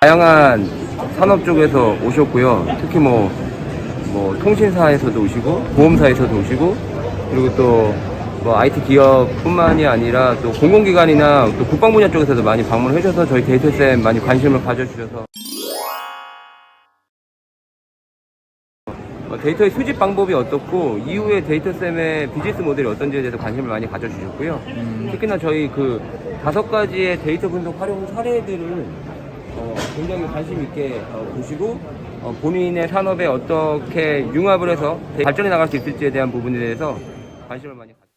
다양한 산업 쪽에서 오셨고요. 특히 뭐, 뭐 통신사에서도 오시고 보험사에서도 오시고 그리고 또 뭐 IT 기업뿐만이 아니라 또 공공기관이나 또 국방 분야 쪽에서도 많이 방문해 주셔서 저희 데이터쌤 많이 관심을 가져주셔서 어, 데이터의 수집 방법이 어떻고 이후에 데이터쌤의 비즈니스 모델이 어떤지에 대해서 관심을 많이 가져주셨고요. 특히나 저희 그 다섯 가지의 데이터 분석 활용 사례들을 어, 굉장히 관심 있게 어, 보시고 어, 본인의 산업에 어떻게 융합을 해서 발전해 나갈 수 있을지에 대한 부분에 대해서 관심을 많이 가져.